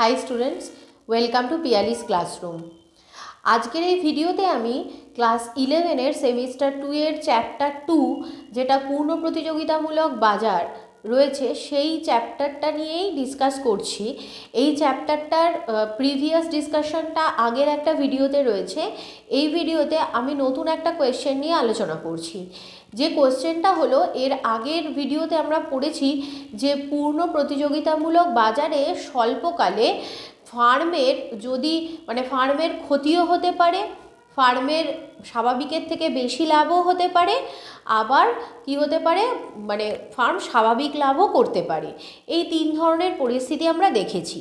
Hi students welcome to Piyali's classroom আজকের এই ভিডিওতে আমি ক্লাস ইলেভেনের সেমিস্টার টু এর চ্যাপ্টার টু যেটা পূর্ণ প্রতিযোগিতামূলক বাজার রয়েছে, সেই চ্যাপ্টারটা নিয়েই ডিসকাস করছি। এই চ্যাপ্টারটার প্রিভিয়াস ডিসকাশনটা আগের একটা ভিডিওতে রয়েছে। এই ভিডিওতে আমি নতুন একটা কোয়েশ্চেন নিয়ে আলোচনা করছি। যে কোয়েশ্চেনটা হলো, এর আগের ভিডিওতে আমরা পড়েছি যে পূর্ণ প্রতিযোগিতামূলক বাজারে স্বল্পকালে ফার্মের যদি মানে ফার্মের ক্ষতিও হতে পারে, ফার্মের স্বাভাবিকের থেকে বেশি লাভও হতে পারে, আবার কি হতে পারে মানে ফার্ম স্বাভাবিক লাভও করতে পারে। এই তিন ধরনের পরিস্থিতি আমরা দেখেছি।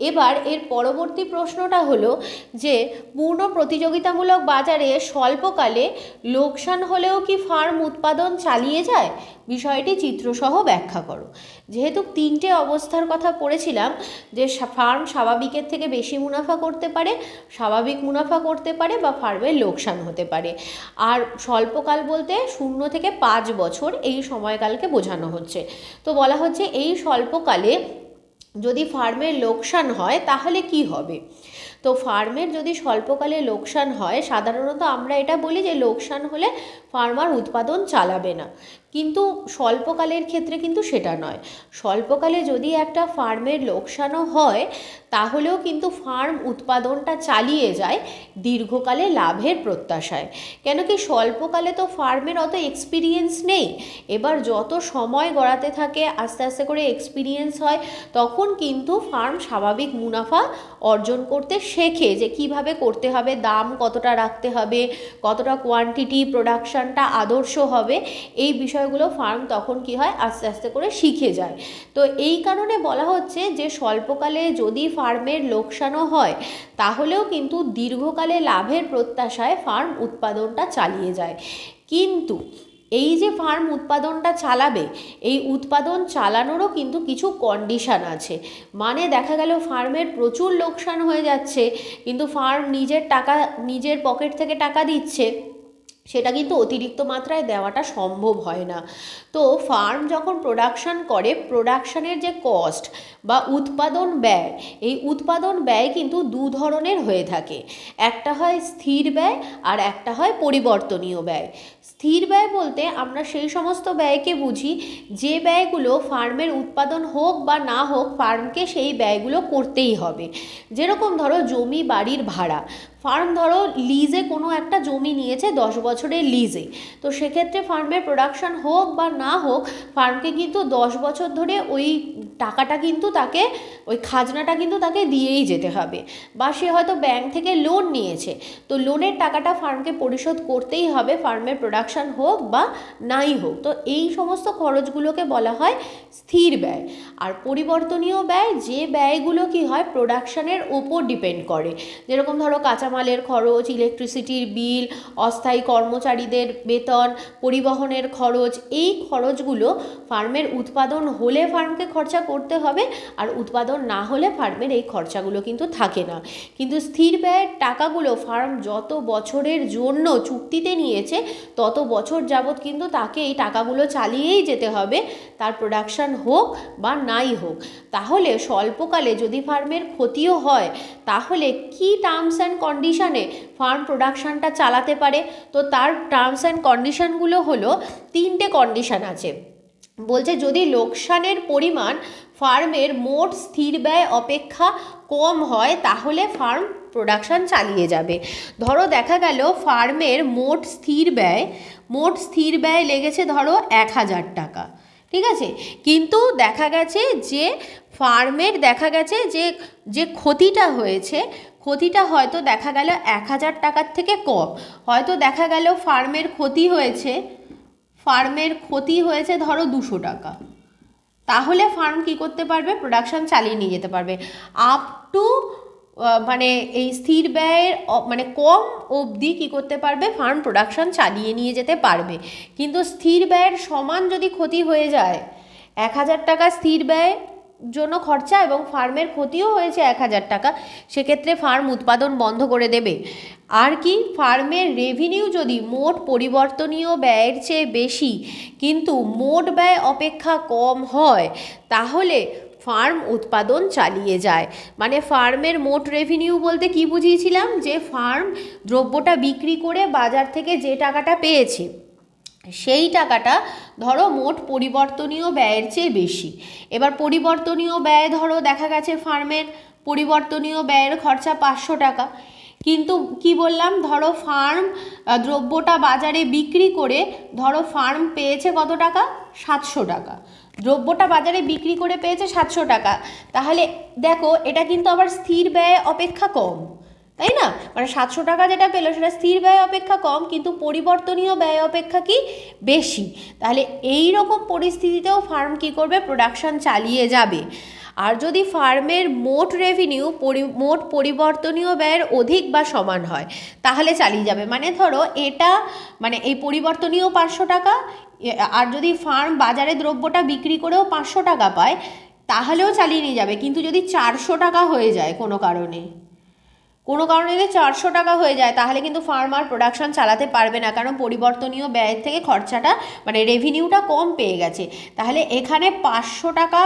এবার এর পরবর্তী প্রশ্নটা হলো যে, পূর্ণ প্রতিযোগিতামূলক বাজারে স্বল্পকালে লোকসান হলেও কি ফার্ম উৎপাদন চালিয়ে যায়? বিষয়টি চিত্রসহ ব্যাখ্যা করো। যেহেতু তিনটে অবস্থার কথা পড়েছিলাম, যে ফার্ম স্বাভাবিকের থেকে বেশি মুনাফা করতে পারে, স্বাভাবিক মুনাফা করতে পারে বা ফার্মের লোকসান হতে পারে। আর স্বল্পকাল বলতে শূন্য থেকে পাঁচ বছর এই সময়কালকে বোঝানো হচ্ছে। তো বলা হচ্ছে এই স্বল্পকালে যদি ফার্মের লোকসান হয়, তাহলে কি হবে? তো ফার্মের যদি স্বল্পকালে লোকসান হয়, সাধারণত আমরা এটা বলি যে লোকসান হলে ফার্মার উৎপাদন চালাবে না। কিন্তু স্বল্পকালের ক্ষেত্রে কিন্তু সেটা নয়। স্বল্পকালে যদি একটা ফার্মের লোকসানও হয়, তাহলেও কিন্তু ফার্ম উৎপাদনটা চালিয়ে যায়, দীর্ঘকালে লাভের প্রত্যাশায়। কেন কি স্বল্পকালে তো ফার্মের অত এক্সপিরিয়েন্স নেই। এবার যত সময় গড়াতে থাকে, আস্তে আস্তে করে এক্সপিরিয়েন্স হয়, তখন কিন্তু ফার্ম স্বাভাবিক মুনাফা অর্জন করতে শেখে যে কীভাবে করতে হবে, দাম কতটা রাখতে হবে, কতটা কোয়ান্টিটি প্রোডাকশানটা আদর্শ হবে, এই বিষয়গুলো ফার্ম তখন কি হয় আস্তে আস্তে করে শিখে যায়। তো এই কারণে বলা হচ্ছে যে স্বল্পকালে যদি ফার্মের লোকসানও হয়, তাহলেও কিন্তু দীর্ঘকালে লাভের প্রত্যাশায় ফার্ম উৎপাদনটা চালিয়ে যায়। কিন্তু এই যে ফার্ম উৎপাদনটা চালাবে, এই উৎপাদন চালানোরও কিন্তু কিছু কন্ডিশান আছে। মানে দেখা গেল ফার্মের প্রচুর লোকসান হয়ে যাচ্ছে, কিন্তু ফার্ম নিজের টাকা, নিজের পকেট থেকে টাকা দিচ্ছে সেটা কিন্তু অতিরিক্ত মাত্রায় দেওয়াটা সম্ভব হয় না। তো ফার্ম যখন প্রোডাকশান করে প্রোডাকশানের যে কস্ট বা উৎপাদন ব্যয়, এই উৎপাদন ব্যয় কিন্তু দু ধরনের হয়ে থাকে। একটা হয় স্থির ব্যয় আর একটা হয় পরিবর্তনীয় ব্যয়। স্থির ব্যয় বলতে আমরা সেই সমস্ত ব্যয়কে বুঝি, যে ব্যয়গুলো ফার্মের উৎপাদন হোক বা না হোক ফার্মকে সেই ব্যয়গুলো করতেই হবে। যেরকম ধরো জমি, বাড়ির ভাড়া ফার্ম ধরো লিজে কোনো একটা জমি নিয়েছে দশ বছরের লিজে তো সেক্ষেত্রে ফার্মের প্রোডাকশান হোক বা না হোক, ফার্মকে কিন্তু দশ বছর ধরে ওই টাকাটা কিন্তু তাকে, ওই খাজনাটা কিন্তু তাকে দিয়েই যেতে হবে। বা সে হয়তো ব্যাংক থেকে লোন নিয়েছে। তো লোনের টাকাটা ফার্মকে পরিশোধ করতেই হবে ফার্মের প্রোডাকশান হোক বা নাই হোক। তো এই সমস্ত খরচগুলোকে বলা হয় স্থির ব্যয়। আর পরিবর্তনীয় ব্যয়, যে ব্যয়গুলো কি হয় প্রোডাকশানের ওপর ডিপেন্ড করে। যেরকম ধরো কাঁচামালের খরচ ইলেকট্রিসিটির বিল অস্থায়ী কর্মচারীদের বেতন, পরিবহনের খরচ, এই খরচগুলো ফার্মের উৎপাদন হলে ফার্মকে খরচা করতে হবে আর উৎপাদন না হলে ফার্মের এই খরচাগুলো কিন্তু থাকে না। কিন্তু স্থির ব্যয়ের টাকাগুলো ফার্ম যত বছরের জন্য চুক্তিতে নিয়েছে, তত বছর যাবৎ কিন্তু তাকে এই টাকাগুলো চালিয়েই যেতে হবে, তার প্রোডাকশান হোক বা নাই হোক। তাহলে স্বল্পকালে যদি ফার্মের ক্ষতিও হয়, তাহলে কি টার্মস অ্যান্ড কন্ডিশনে ফার্ম প্রোডাকশানটা চালাতে পারে, তো তার টার্মস অ্যান্ড কন্ডিশনগুলো হলো তিনটে কন্ডিশন আছে। বলছে যদি লোকসানের পরিমাণ ফার্মের মোট স্থির ব্যয় অপেক্ষা কম হয়, তাহলে ফার্ম প্রোডাকশান চালিয়ে যাবে। ধরো দেখা গেল ফার্মের মোট স্থির ব্যয়, মোট স্থির ব্যয় লেগেছে ধরো এক হাজার টাকা, ঠিক আছে? কিন্তু দেখা গেছে যে ফার্মের দেখা গেছে যে যে ক্ষতিটা হয়েছে ক্ষতিটা হয়তো দেখা গেল এক হাজার টাকার থেকে কম। হয়তো দেখা গেল ফার্মের ক্ষতি হয়েছে। ফার্মের ক্ষতি হয়েছে ধরো দুশো টাকা। তাহলে ফার্ম কি করতে পারবে? প্রোডাকশান চালিয়ে নিয়ে যেতে পারবে। আপ টু মানে এই স্থির ব্যয়ের মানে কম অবধি কী করতে পারবে? ফার্ম প্রোডাকশান চালিয়ে নিয়ে যেতে পারবে। কিন্তু স্থির ব্যয়ের সমান যদি ক্ষতি হয়ে যায়, এক হাজার টাকা স্থির ব্যয় জন্য খরচা এবং ফার্মের ক্ষতিও হয়েছে এক হাজার টাকা, সেক্ষেত্রে ফার্ম উৎপাদন বন্ধ করে দেবে। আর কি, ফার্মের রেভিনিউ যদি মোট পরিবর্তনীয় ব্যয়ের চেয়ে বেশি, কিন্তু মোট ব্যয় অপেক্ষা কম হয়, তাহলে ফার্ম উৎপাদন চালিয়ে যায়। মানে ফার্মের মোট রেভিনিউ বলতে কি বুঝিয়েছিলাম? যে ফার্ম দ্রব্যটা বিক্রি করে বাজার থেকে যে টাকাটা পেয়েছে। সেই টাকাটা ধরো মোট পরিবর্তনীয় ব্যয়ের চেয়ে বেশি। এবার পরিবর্তনীয় ব্যয় ধরো দেখা গেছে ফার্মের পরিবর্তনীয় ব্যয়ের খরচা পাঁচশো টাকা। কিন্তু কি বললাম? ধরো ফার্ম দ্রব্যটা বাজারে বিক্রি করে ধরো ফার্ম পেয়েছে কত টাকা? সাতশো টাকা। দ্রব্যটা বাজারে বিক্রি করে পেয়েছে সাতশো টাকা। তাহলে দেখো, এটা কিন্তু আবার স্থির ব্যয় অপেক্ষা কম। তাই না? মানে সাতশো টাকা যেটা পেল সেটা স্থির ব্যয় অপেক্ষা কম, কিন্তু পরিবর্তনীয় ব্যয় অপেক্ষা কি? বেশি। তাহলে এই রকম পরিস্থিতিতেও ফার্ম কি করবে? প্রোডাকশন চালিয়ে যাবে। আর যদি ফার্মের মোট রেভিনিউ পরি, মোট পরিবর্তনীয় ব্যয়ের অধিক বা সমান হয়, তাহলে চালিয়ে যাবে। মানে ধরো এটা মানে এই পরিবর্তনীয় পাঁচশো টাকা আর যদি ফার্ম বাজারে দ্রব্যটা বিক্রি করেও পাঁচশো টাকা পায়, তাহলেও চালিয়ে নিয়ে যাবে। কিন্তু যদি চারশো টাকা হয়ে যায় কোনো কারণে কোনো কারণে যদি চারশো টাকা হয়ে যায়, তাহলে কিন্তু ফার্মার প্রোডাকশন চালাতে পারবে না। কারণ পরিবর্তনীয় ব্যয়ের থেকে খরচাটা মানে রেভিনিউটা কম পেয়ে গেছে। তাহলে এখানে পাঁচশো টাকা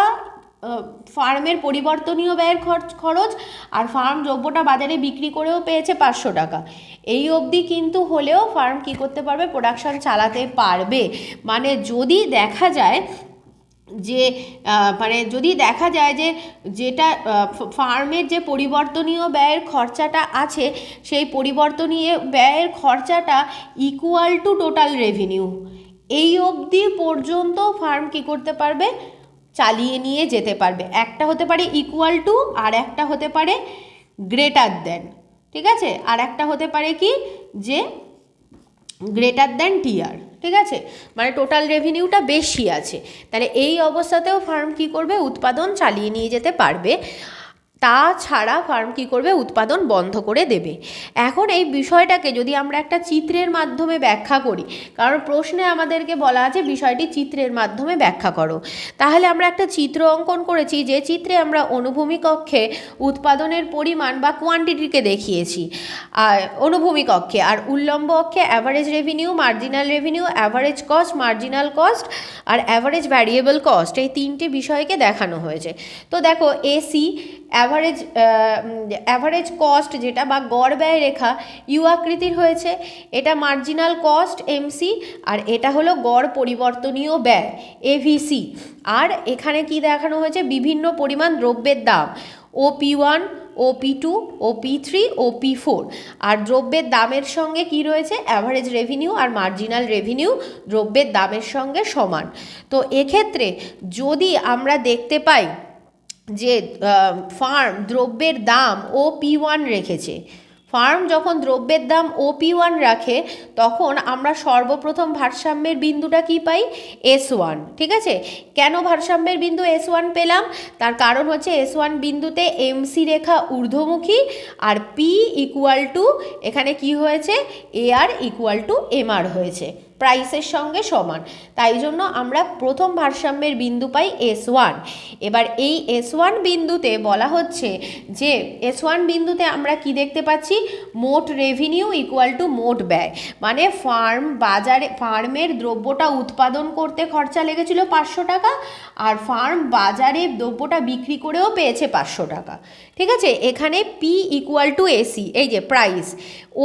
ফার্মের পরিবর্তনীয় ব্যয়ের খরচ খরচ আর ফার্ম দ্রব্যটা বাজারে বিক্রি করেও পেয়েছে পাঁচশো টাকা। এই অবধি কিন্তু হলেও ফার্ম কি করতে পারবে প্রোডাকশন চালাতে পারবে। মানে যদি দেখা যায় যে মানে যদি দেখা যায় যে যেটা ফার্মের যে পরিবর্তনীয় ব্যয়ের খরচাটা আছে, সেই পরিবর্তনীয় ব্যয়ের খরচাটা ইকুয়াল টু টোটাল রেভিনিউ এই অবধি পর্যন্ত ফার্ম কি করতে পারবে? চালিয়ে নিয়ে যেতে পারবে। একটা হতে পারে ইকুয়াল টু আর একটা হতে পারে গ্রেটার দেন ঠিক আছে? আর একটা হতে পারে কি? যে গ্রেটার দ্যান টিআর ঠিক আছে? মানে টোটাল রেভিনিউটা বেশি আছে। তাহলে এই অবস্থাতেও ফার্ম কি করবে? উৎপাদন চালিয়ে নিয়ে যেতে পারবে। তাছাড়া ফার্ম কি করবে? উৎপাদন বন্ধ করে দেবে। এখন এই বিষয়টাকে যদি আমরা একটা চিত্রের মাধ্যমে ব্যাখ্যা করি, কারণ প্রশ্নে আমাদেরকে বলা আছে বিষয়টি চিত্রের মাধ্যমে ব্যাখ্যা করো। তাহলে আমরা একটা চিত্র অঙ্কন করেছি, যে চিত্রে আমরা অনুভূমি কক্ষে উৎপাদনের পরিমাণ বা কোয়ান্টিটিকে দেখিয়েছি। আর অনুভূমি কক্ষে, আর উল্লম্ব অক্ষে average revenue marginal revenue average cost marginal cost আর অ্যাভারেজ ভ্যারিয়েবল কস্ট এই তিনটে বিষয়কে দেখানো হয়েছে। তো দেখো এসি অ্যাভারেজ অ্যাভারেজ কস্ট যেটা বা গড় ব্যয় রেখা ইউ আকৃতির হয়েছে, এটা মার্জিনাল কস্ট এমসি আর এটা হলো গড় পরিবর্তনীয় ব্যয় এভিসি আর এখানে কি দেখানো হয়েছে? বিভিন্ন পরিমাণ দ্রব্যের দাম O P one O P two O P three O P four আর দ্রব্যের দামের সঙ্গে কি রয়েছে? অ্যাভারেজ রেভিনিউ আর মার্জিনাল রেভিনিউ দ্রব্যের দামের সঙ্গে সমান। তো এক্ষেত্রে যদি আমরা দেখতে পাই যে ফার্ম দ্রব্যের দাম ও পি ওয়ান রেখেছে। ফার্ম যখন দ্রব্যের দাম ও পি ওয়ান রাখে, তখন আমরা সর্বপ্রথম ভারসাম্যের বিন্দুটা কি পাই? এস ওয়ান ঠিক আছে? কেন ভারসাম্যের বিন্দু এস ওয়ান পেলাম? তার কারণ হচ্ছে এস ওয়ান বিন্দুতে এমসি রেখা ঊর্ধ্বমুখী আর পি ইকুয়াল টু এখানে কি হয়েছে? A R equal to M R হয়েছে। প্রাইসের সঙ্গে সমান। তাই জন্য আমরা প্রথম ভারসাম্যের বিন্দু পাই এস ওয়ান এবার এই এস ওয়ান বিন্দুতে বলা হচ্ছে যে এস ওয়ান বিন্দুতে আমরা কি দেখতে পাচ্ছি? মোট রেভিনিউ ইকুয়াল টু মোট ব্যয়। মানে ফার্ম বাজারে ফার্মের দ্রব্যটা উৎপাদন করতে খরচা লেগেছিল পাঁচশো টাকা, আর ফার্ম বাজারে দ্রব্যটা বিক্রি করেও পেয়েছে পাঁচশো টাকা। ঠিক আছে? এখানে পি ইকুয়াল টু এসি এই যে price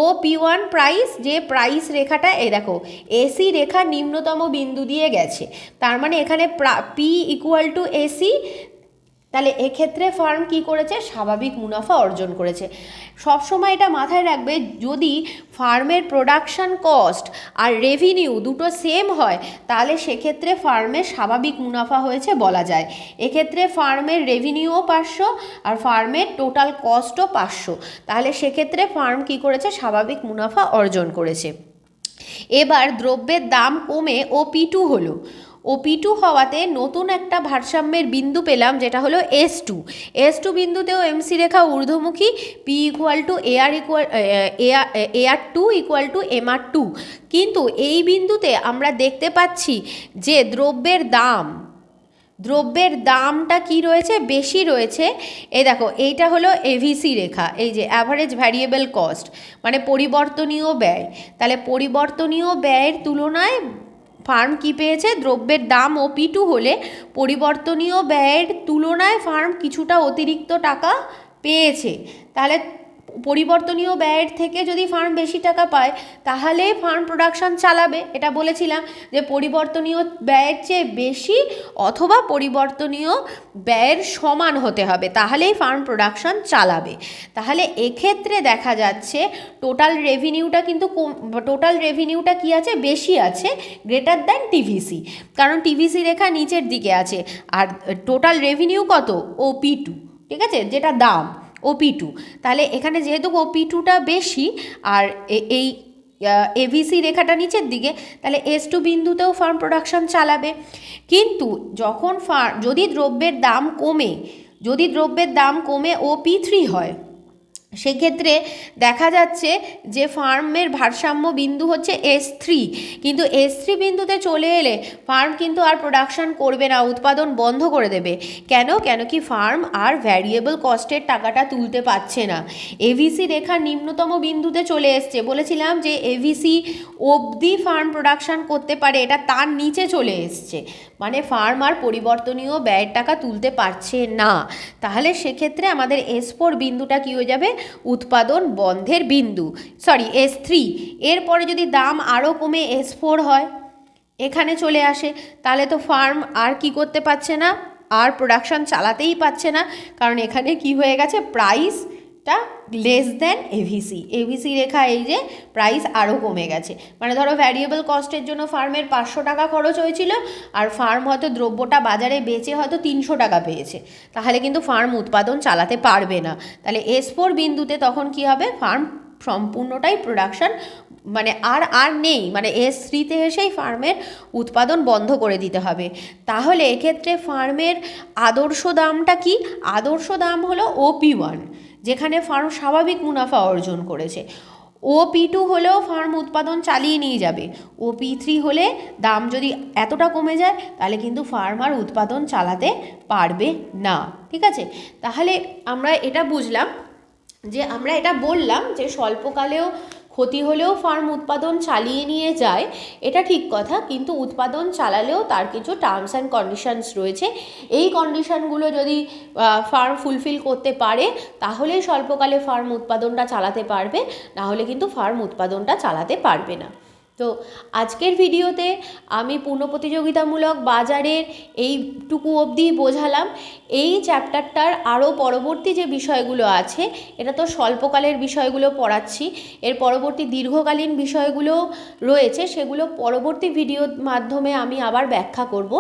O P one price যে প্রাইস রেখাটা, এই দেখো এসি রেখা নিম্নতম বিন্দু দিয়ে গেছে। তার মানে এখানে পি ইকুয়াল টু এসি তাহলে এক্ষেত্রে ফার্ম কি করেছে? স্বাভাবিক মুনাফা অর্জন করেছে। সবসময় এটা মাথায় রাখবে, যদি ফার্মের প্রোডাকশান কস্ট আর রেভিনিউ দুটো সেম হয়, তাহলে সেক্ষেত্রে ফার্মের স্বাভাবিক মুনাফা হয়েছে বলা যায়। এক্ষেত্রে ফার্মের রেভিনিউও পাঁচশো আর ফার্মের টোটাল কস্টও পাঁচশো। তাহলে সেক্ষেত্রে ফার্ম কি করেছে? স্বাভাবিক মুনাফা অর্জন করেছে। এবার দ্রব্যের দাম কমে ও পি টু হলো। ও পি টু হওয়াতে নতুন একটা ভারসাম্যের বিন্দু পেলাম, যেটা হলো এস টু এস টু বিন্দুতেও এমসি রেখা ঊর্ধ্বমুখী P equal to AR R equal A R two equal to M R two কিন্তু এই বিন্দুতে আমরা দেখতে পাচ্ছি যে দ্রব্যের দাম দ্রব্যের দামটা কি রয়েছে? বেশি রয়েছে। এই দেখো, এইটা হলো এভিসি রেখা, এই যে অ্যাভারেজ ভ্যারিয়েবল কস্ট মানে পরিবর্তনীয় ব্যয়। তাহলে পরিবর্তনীয় ব্যয়ের তুলনায় ফার্ম কি পেয়েছে? দ্রব্যের দাম ও পিটু হলে পরিবর্তনীয় ব্যয়ের তুলনায় ফার্ম কিছুটা অতিরিক্ত টাকা পেয়েছে। তাহলে পরিবর্তনীয় ব্যয়ের থেকে যদি ফার্ম বেশি টাকা পায়, তাহলে ফার্ম প্রোডাকশন চালাবে। এটা বলেছিলাম যে পরিবর্তনীয় ব্যয়ের চেয়ে বেশি অথবা পরিবর্তনীয় ব্যয়ের সমান হতে হবে, তাহলেই ফার্ম প্রোডাকশন চালাবে। তাহলে এক্ষেত্রে দেখা যাচ্ছে টোটাল রেভিনিউটা কিন্তু টোটাল রেভিনিউটা কি আছে? বেশি আছে গ্রেটার দ্যান টিভিসি কারণ টিভিসি রেখা নিচের দিকে আছে। আর টোটাল রেভিনিউ কত? ও পি টু ঠিক আছে? যেটা দাম। ওপি টু তাহলে এখানে যেহেতু ওপি টুটা বেশি, আর এই এভিসি রেখাটা নিচের দিকে, তাহলে এস টু বিন্দুতেও ফার্ম প্রোডাকশন চালাবে। কিন্তু যখন ফার্ম যদি দ্রব্যের দাম কমে, যদি দ্রব্যের দাম কমে ও পি থ্রি হয় সেক্ষেত্রে দেখা যাচ্ছে যে ফার্মের ভারসাম্য বিন্দু হচ্ছে এস থ্রি কিন্তু এস থ্রি বিন্দুতে চলে এলে ফার্ম কিন্তু আর প্রোডাকশান করবে না, উৎপাদন বন্ধ করে দেবে। কেন? কেন কি ফার্ম আর ভ্যারিয়েবল কস্টের টাকাটা তুলতে পারছে না। এভিসি রেখা নিম্নতম বিন্দুতে চলে এসছে। বলেছিলাম যে এভিসি অবধি ফার্ম প্রোডাকশান করতে পারে, এটা তার নিচে চলে এসছে। মানে ফার্ম আর পরিবর্তনীয় ব্যয়ের টাকা তুলতে পারছে না। তাহলে সেক্ষেত্রে আমাদের এস ফোর বিন্দুটা কী হয়ে যাবে? উৎপাদন বন্ধের বিন্দু সরি এস থ্রি এরপরে যদি দাম আরও কমে এস ফোর হয়, এখানে চলে আসে। তাহলে তো ফার্ম আর কি করতে পারছে না? আর প্রোডাকশন চালাতেই পারছে না। কারণ এখানে কি হয়ে গেছে? প্রাইসটা লেস দেন এভিসি এভিসি রেখা এই যে প্রাইস আরও কমে গেছে। মানে ধরো ভ্যারিয়েবল কস্টের জন্য ফার্মের পাঁচশো টাকা খরচ হয়েছিল, আর ফার্ম হয়তো দ্রব্যটা বাজারে বেচে হয়তো তিনশো টাকা পেয়েছে। তাহলে কিন্তু ফার্ম উৎপাদন চালাতে পারবে না। তাহলে এস ফোর বিন্দুতে তখন কি হবে? ফার্ম সম্পূর্ণটাই প্রোডাকশন মানে আর আর নেই। মানে এস থ্রিতে এসেই ফার্মের উৎপাদন বন্ধ করে দিতে হবে। তাহলে এক্ষেত্রে ফার্মের আদর্শ দামটা কি? আদর্শ দাম হলো ওপি ওয়ান যেখানে ফার্ম স্বাভাবিক মুনাফা অর্জন করেছে। ও পি টু হলেও ফার্ম উৎপাদন চালিয়ে নিয়ে যাবে। ও পি থ্রি হলে দাম যদি এতটা কমে যায়, তাহলে কিন্তু ফার্ম আর উৎপাদন চালাতে পারবে না। ঠিক আছে? তাহলে আমরা এটা বুঝলাম যে আমরা এটা বললাম যে স্বল্পকালেও ক্ষতি হলেও ফার্ম উৎপাদন চালিয়ে নিয়ে যায়, এটা ঠিক কথা, কিন্তু উৎপাদন চালালেও তার কিছু টার্মস অ্যান্ড কন্ডিশনস রয়েছে। এই কন্ডিশনগুলো যদি ফার্ম ফুলফিল করতে পারে, তাহলে স্বল্পকালে ফার্ম উৎপাদনটা চালাতে পারবে, না হলে কিন্তু ফার্ম উৎপাদনটা চালাতে পারবে না। তো আজকের ভিডিওতে আমি পূর্ণ প্রতিযোগিতামূলক বাজারের এইটুকু অবধি বোঝালাম। এই চ্যাপ্টারটার আরও পরবর্তী যে বিষয়গুলো আছে, এটা তো স্বল্পকালের বিষয়গুলো পড়াচ্ছি, এর পরবর্তী দীর্ঘকালীন বিষয়গুলো রয়েছে, সেগুলো পরবর্তী ভিডিওর মাধ্যমে আমি আবার ব্যাখ্যা করব।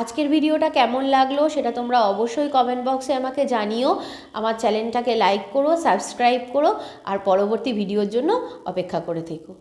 আজকের ভিডিওটা কেমন লাগল সেটা তোমরা অবশ্যই কমেন্ট বক্সে আমাকে জানিও। আমার চ্যানেলটাকে লাইক করো সাবস্ক্রাইব করো, আর পরবর্তী ভিডিওর জন্য অপেক্ষা করে থেকো।